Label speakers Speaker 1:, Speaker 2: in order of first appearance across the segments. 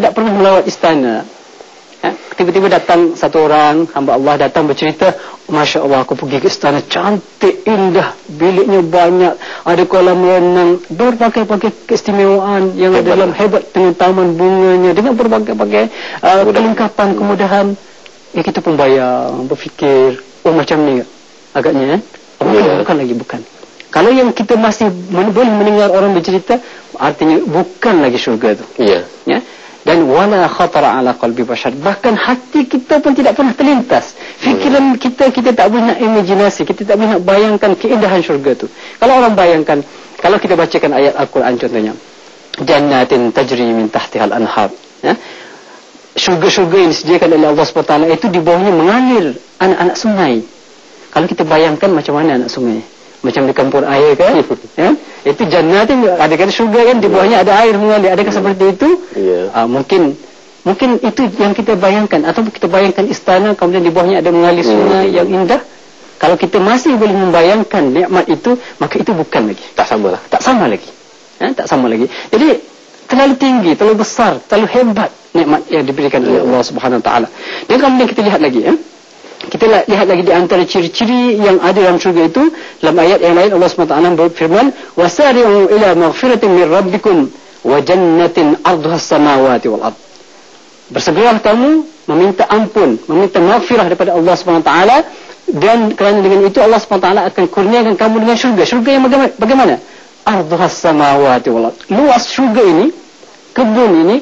Speaker 1: tak pernah melawat istana, Ya, tiba-tiba datang satu orang hamba Allah datang bercerita Masya Allah aku pergi ke istana. Cantik indah biliknya banyak. Ada kolam renang berbagai-bagai keistimewaan yang hebat. ada dalam hebat dengan taman bunganya dengan berbagai-bagai uh, kelengkapan kemudahan. Ya kita pun bayang berfikir oh macam ni agaknya oh, ya. bukan lagi bukan. Kalau yang kita masih boleh mendengar orang bercerita artinya bukan lagi syurga tu.
Speaker 2: Ya
Speaker 1: ya dan wala khatara ala qalbi bashar. Bahkan hati kita pun tidak pernah terlintas. Fikiran hmm. kita kita tak boleh nak imajinasi. Kita tak boleh nak bayangkan keindahan syurga tu. Kalau orang bayangkan kalau kita bacakan ayat al-Quran contohnya. Jannatin tajri min tahtiha al-anhar ya? Syurga-syurga yang disediakan oleh Allah SWT itu di bawahnya mengalir anak-anak sungai. Kalau kita bayangkan macam mana anak sungai macam di kampung air kan ya? Itu jannah tu ada kan syurga kan? Di bawahnya ada air mengalir adakah seperti itu?
Speaker 2: Yeah.
Speaker 1: uh, mungkin mungkin itu yang kita bayangkan. Atau kita bayangkan istana kemudian di bawahnya ada mengalir hmm. sungai mm. yang indah. Kalau kita masih boleh membayangkan nikmat itu maka itu bukan lagi.
Speaker 2: Tak sama lah.
Speaker 1: Tak sama lagi. Ya, tak sama lagi. Jadi terlalu tinggi terlalu besar terlalu hebat nikmat yang diberikan oleh Allah Subhanahu Wa Taala. Dan kemudian kita lihat lagi ya kita lihat lagi di antara ciri-ciri yang ada dalam syurga itu dalam ayat yang lain Allah SWT berfirman wasari'u ila maghfiratin min rabbikum wa jannatin arduha samawati wal ard. Bersegeralah kamu meminta ampun meminta maghfirah daripada Allah SWT dan kerana dengan itu Allah SWT akan kurniakan kamu dengan syurga. Syurga yang bagaimana, bagaimana? arduha samawati wal ard. Luas syurga ini kebun ini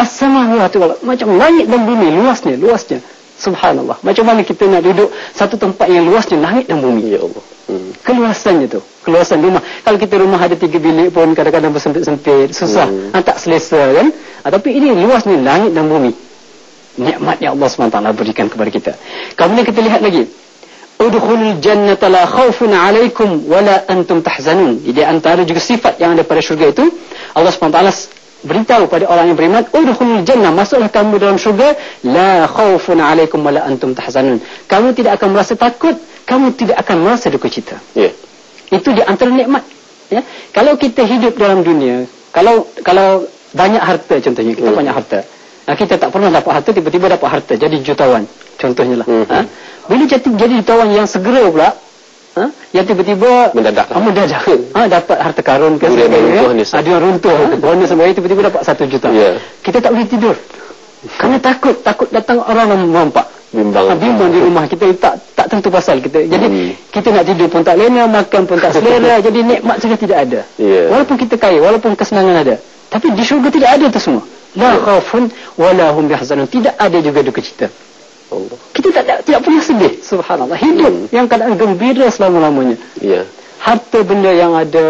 Speaker 1: as-samawati wal ard. Macam langit dan bumi luasnya luasnya Subhanallah. Macam mana kita nak duduk satu tempat yang luasnya langit dan bumi.
Speaker 2: Ya Allah. Hmm.
Speaker 1: Keluasannya tu. Keluasan rumah. Kalau kita rumah ada tiga bilik pun kadang-kadang bersempit-sempit. Susah. Hmm. Ha, tak selesa kan. Ha, tapi ini luasnya langit dan bumi. Nikmat yang Allah SWT berikan kepada kita. Kemudian kita lihat lagi. Udhulul jannata la khawfun alaikum wala antum tahzanun. Jadi antara juga sifat yang ada pada syurga itu. Allah SWT beritahu pada orang yang beriman udkhulul jannah masuklah kamu dalam syurga la khaufun alaikum wala antum tahzanun kamu tidak akan merasa takut kamu tidak akan merasa duka cita
Speaker 2: ya yeah.
Speaker 1: itu di antara nikmat ya kalau kita hidup dalam dunia kalau kalau banyak harta contohnya kita mm. banyak harta nah, kita tak pernah dapat harta tiba-tiba dapat harta jadi jutawan contohnya lah mm -hmm. ha? bila jadi jadi jutawan yang segera pula ha? yang tiba-tiba
Speaker 2: mendadak.
Speaker 1: Ha, mendadak. Ha, dapat harta karun ke sebagainya. ada yang runtuh. Ha? bonus sebagainya tiba-tiba dapat satu juta. Yeah. kita tak boleh tidur. Kerana takut takut datang orang yang memampak
Speaker 2: bimbang.
Speaker 1: Ha, bimbang di rumah kita tak tak tentu pasal kita. Jadi hmm. kita nak tidur pun tak lena makan pun tak selera. Jadi nikmat saja tidak ada.
Speaker 2: Yeah.
Speaker 1: walaupun kita kaya walaupun kesenangan ada. Tapi di syurga tidak ada itu semua. La yeah. khaufun wala hum yahzanun. Tidak ada juga duka cita. Allah. Kita tak tidak punya sedih. Subhanallah. Hidup hmm. yang keadaan gembira selama-lamanya.
Speaker 2: Ya.
Speaker 1: Harta benda yang ada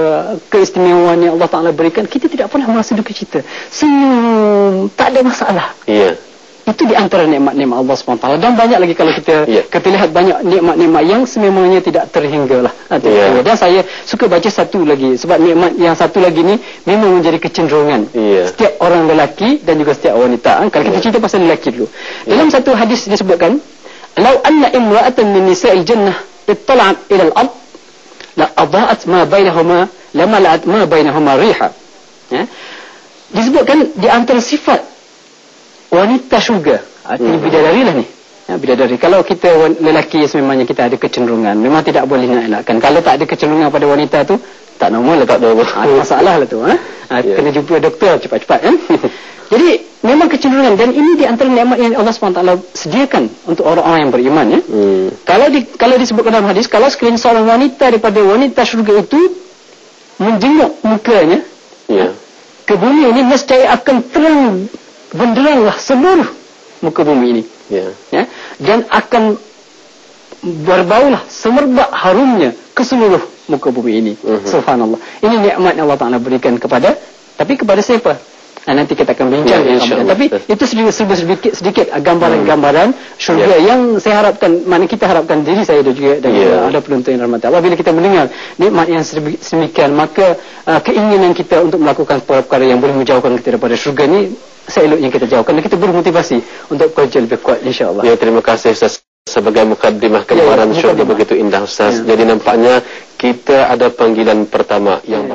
Speaker 1: keistimewaan yang Allah Taala berikan, kita tidak pernah merasa duka cita. Senyum, tak ada masalah.
Speaker 2: Iya
Speaker 1: itu di antara nikmat-nikmat Allah SWT dan banyak lagi kalau kita yeah. kita lihat banyak nikmat-nikmat yang sememangnya tidak terhingga lah yeah. dan saya suka baca satu lagi sebab nikmat yang satu lagi ni memang menjadi kecenderungan
Speaker 2: yeah.
Speaker 1: setiap orang lelaki dan juga setiap wanita ha? kalau yeah. kita cerita pasal lelaki dulu yeah. dalam satu hadis disebutkan min nisa'il jannah ittala'at ila al-ard la adha'at ma bainahuma lama la'at ma bainahuma riha ya disebutkan di antara sifat wanita syurga. Artinya hmm. bidadari lah ni. Ya, bidadari. Kalau kita lelaki sememangnya kita ada kecenderungan memang tidak boleh nak elakkan. Kalau tak ada kecenderungan pada wanita tu tak normal lah. Tak ada. Masalah lah tu ha? Ha yeah. kena jumpa doktor cepat-cepat kan jadi memang kecenderungan dan ini di antara nikmat yang Allah SWT sediakan untuk orang-orang yang beriman ya hmm. kalau di, kalau disebutkan dalam hadis kalau sekiranya seorang wanita daripada wanita syurga itu menjenguk mukanya
Speaker 2: yeah.
Speaker 1: ke bumi ini nescaya akan terang benderanglah seluruh muka bumi ini.
Speaker 2: Ya.
Speaker 1: ya. Dan akan berbaulah semerbak harumnya ke seluruh muka bumi ini. Uh mhm. -huh. Subhanallah. Ini nikmat yang Allah Taala berikan kepada tapi kepada siapa? Nah, nanti kita akan bincang ya, ya, Tapi itu sedikit sedikit, sedikit gambaran-gambaran syurga yeah. yang saya harapkan mana kita harapkan diri saya dan juga dan yeah. ada penonton yang rahmat Allah bila kita mendengar nikmat yang sedemikian maka uh, keinginan kita untuk melakukan perkara yang boleh menjauhkan kita daripada syurga ini seeloknya kita jauhkan dan kita bermotivasi untuk kerja lebih kuat insya-Allah.
Speaker 2: Ya terima kasih Ustaz sebagai mukadimah ya, ya, ya, syurga begitu indah Ustaz. Ya. Jadi nampaknya kita ada panggilan pertama yang ya.